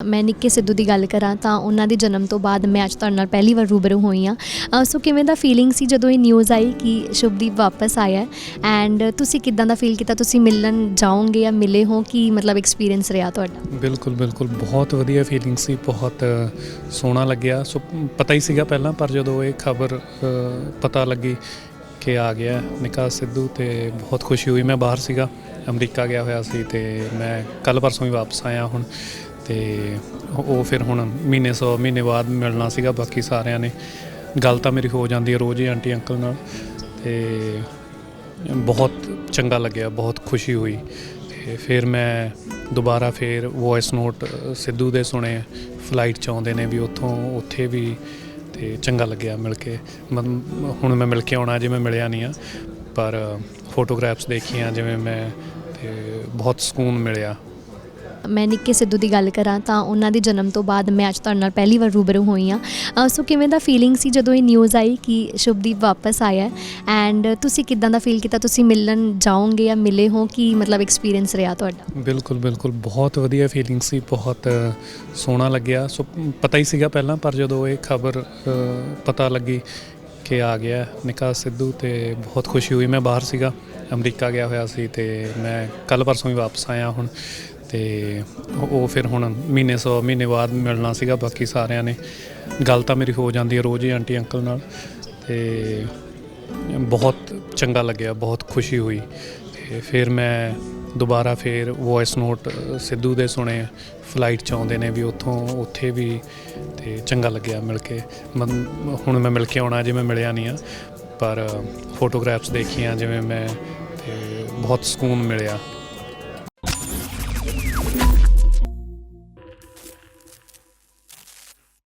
ਮੈਂ ਨਿੱਕੇ ਸਿੱਧੂ ਦੀ ਗੱਲ ਕਰਾਂ ਤਾਂ ਉਹਨਾਂ ਦੇ ਜਨਮ ਤੋਂ ਬਾਅਦ ਮੈਂ ਅੱਜ ਤੁਹਾਡੇ ਨਾਲ ਪਹਿਲੀ ਵਾਰ ਰੂਬਰੂ ਹੋਈ ਹਾਂ। ਸੋ ਕਿਵੇਂ ਦਾ ਫੀਲਿੰਗ ਸੀ ਜਦੋਂ ਇਹ ਨਿਊਜ਼ ਆਈ ਕਿ ਸ਼ੁਭਦੀਪ ਵਾਪਸ ਆਇਆ ਐਂਡ ਤੁਸੀਂ ਕਿਦਾਂ ਦਾ ਫੀਲ ਕੀਤਾ? ਤੁਸੀਂ ਮਿਲਣ ਜਾਓਗੇ ਜਾਂ ਮਿਲੇ ਹੋ? ਕੀ ਮਤਲਬ ਐਕਸਪੀਰੀਅੰਸ ਰਿਹਾ ਤੁਹਾਡਾ? ਬਿਲਕੁਲ ਬਿਲਕੁਲ। ਬਹੁਤ ਵਧੀਆ ਫੀਲਿੰਗ ਸੀ, ਬਹੁਤ ਸੋਹਣਾ ਲੱਗਿਆ। ਸੋ ਪਤਾ ਹੀ ਸੀਗਾ ਪਹਿਲਾਂ, ਪਰ ਜਦੋਂ ਇਹ ਖਬਰ ਪਤਾ ਲੱਗੀ ਕਿ ਆ ਗਿਆ ਨਿਕਾ ਸਿੱਧੂ ਤੇ ਬਹੁਤ ਖੁਸ਼ੀ ਹੋਈ। ਮੈਂ ਬਾਹਰ ਸੀਗਾ, ਅਮਰੀਕਾ ਗਿਆ ਹੋਇਆ ਸੀ ਤੇ ਮੈਂ ਕੱਲ ਪਰਸੋਂ ਹੀ ਵਾਪਸ ਆਇਆ ਹੁਣ। ਤੇ ਉਹ ਫਿਰ ਹੁਣ ਮਹੀਨੇ ਸੌ, ਮਹੀਨੇ ਬਾਅਦ ਮਿਲਣਾ ਸੀਗਾ, ਬਾਕੀ ਸਾਰਿਆਂ ਨੇ। ਗੱਲ ਤਾਂ ਮੇਰੀ ਹੋ ਜਾਂਦੀ ਹੈ ਰੋਜ਼ ਹੀ ਆਂਟੀ, ਅੰਕਲ ਨਾਲ। ਤੇ ਬਹੁਤ ਚੰਗਾ ਲੱਗਿਆ, ਬਹੁਤ ਖੁਸ਼ੀ ਹੋਈ। ਤੇ ਫਿਰ ਮੈਂ ਦੁਬਾਰਾ ਫਿਰ ਵੌਇਸ ਨੋਟ ਸਿੱਧੂ ਦੇ ਸੁਣੇ ਫਲਾਈਟ ਚ ਆਉਂਦੇ ਨੇ ਵੀ ਉੱਥੋਂ, ਉੱਥੇ ਵੀ, ਤੇ ਚੰਗਾ ਲੱਗਿਆ ਮਿਲ ਕੇ। ਮਤਲਬ ਹੁਣ ਮੈਂ ਮਿਲ ਕੇ ਆਉਣਾ ਜਿਵੇਂ ਮਿਲਿਆ ਨਹੀਂ ਆ, ਪਰ ਫੋਟੋਗ੍ਰਾਫਸ ਦੇਖੀਆਂ ਜਿਵੇਂ ਮੈਂ, ਤੇ ਬਹੁਤ ਸਕੂਨ ਮਿਲਿਆ। ਮੈਂ ਨਿੱਕੇ ਸਿੱਧੂ ਦੀ ਗੱਲ ਕਰਾਂ ਤਾਂ ਉਹਨਾਂ ਦੇ ਜਨਮ ਤੋਂ ਬਾਅਦ ਮੈਂ ਅੱਜ ਤੁਹਾਡੇ ਨਾਲ ਪਹਿਲੀ ਵਾਰ ਰੂਬਰੂ ਹੋਈ ਹਾਂ। ਸੋ ਕਿਵੇਂ ਦਾ ਫੀਲਿੰਗ ਸੀ ਜਦੋਂ ਇਹ ਨਿਊਜ਼ ਆਈ ਕਿ ਸ਼ੁਭਦੀਪ ਵਾਪਸ ਆਇਆ ਐਂਡ ਤੁਸੀਂ ਕਿਦਾਂ ਦਾ ਫੀਲ ਕੀਤਾ? ਤੁਸੀਂ ਮਿਲਣ ਜਾਓਗੇ ਜਾਂ ਮਿਲੇ ਹੋ? ਕੀ ਮਤਲਬ ਐਕਸਪੀਰੀਅੰਸ ਰਿਹਾ ਤੁਹਾਡਾ? ਬਿਲਕੁਲ ਬਿਲਕੁਲ। ਬਹੁਤ ਵਧੀਆ ਫੀਲਿੰਗ ਸੀ, ਬਹੁਤ ਸੋਹਣਾ ਲੱਗਿਆ। ਸੋ ਪਤਾ ਹੀ ਸੀਗਾ ਪਹਿਲਾਂ, ਪਰ ਜਦੋਂ ਇਹ ਖਬਰ ਪਤਾ ਲੱਗੀ ਕਿ ਆ ਗਿਆ ਨਿਕਾ ਸਿੱਧੂ ਤੇ ਬਹੁਤ ਖੁਸ਼ੀ ਹੋਈ। ਮੈਂ ਬਾਹਰ ਸੀਗਾ, ਅਮਰੀਕਾ ਗਿਆ ਹੋਇਆ ਸੀ ਤੇ ਮੈਂ ਕੱਲ ਪਰਸੋਂ ਹੀ ਵਾਪਸ ਆਇਆ ਹੁਣ। ਤੇ ਉਹ ਫਿਰ ਹੁਣ ਮਹੀਨੇ ਸੌ ਮਹੀਨੇ ਬਾਅਦ ਮਿਲਣਾ ਸੀਗਾ, ਬਾਕੀ ਸਾਰਿਆਂ ਨੇ। ਗੱਲ ਤਾਂ ਮੇਰੀ ਹੋ ਜਾਂਦੀ ਹੈ ਰੋਜ਼ ਹੀ ਆਂਟੀ, ਅੰਕਲ ਨਾਲ। ਤੇ ਬਹੁਤ ਚੰਗਾ ਲੱਗਿਆ, ਬਹੁਤ ਖੁਸ਼ੀ ਹੋਈ। ਤੇ ਫਿਰ ਮੈਂ ਦੁਬਾਰਾ ਫਿਰ ਵੌਇਸ ਨੋਟ ਸਿੱਧੂ ਦੇ ਸੁਣੇ ਫਲਾਈਟ ਚ ਆਉਂਦੇ ਨੇ ਵੀ ਉੱਥੋਂ, ਉੱਥੇ ਵੀ, ਤੇ ਚੰਗਾ ਲੱਗਿਆ ਮਿਲ ਕੇ। ਮਤਲਬ ਹੁਣ ਮੈਂ ਮਿਲ ਕੇ ਆਉਣਾ ਜਿਵੇਂ ਮਿਲਿਆ ਨਹੀਂ ਆ, ਪਰ ਫੋਟੋਗ੍ਰਾਫਸ ਦੇਖੀਆਂ ਜਿਵੇਂ ਮੈਂ, ਤੇ ਬਹੁਤ ਸਕੂਨ ਮਿਲਿਆ।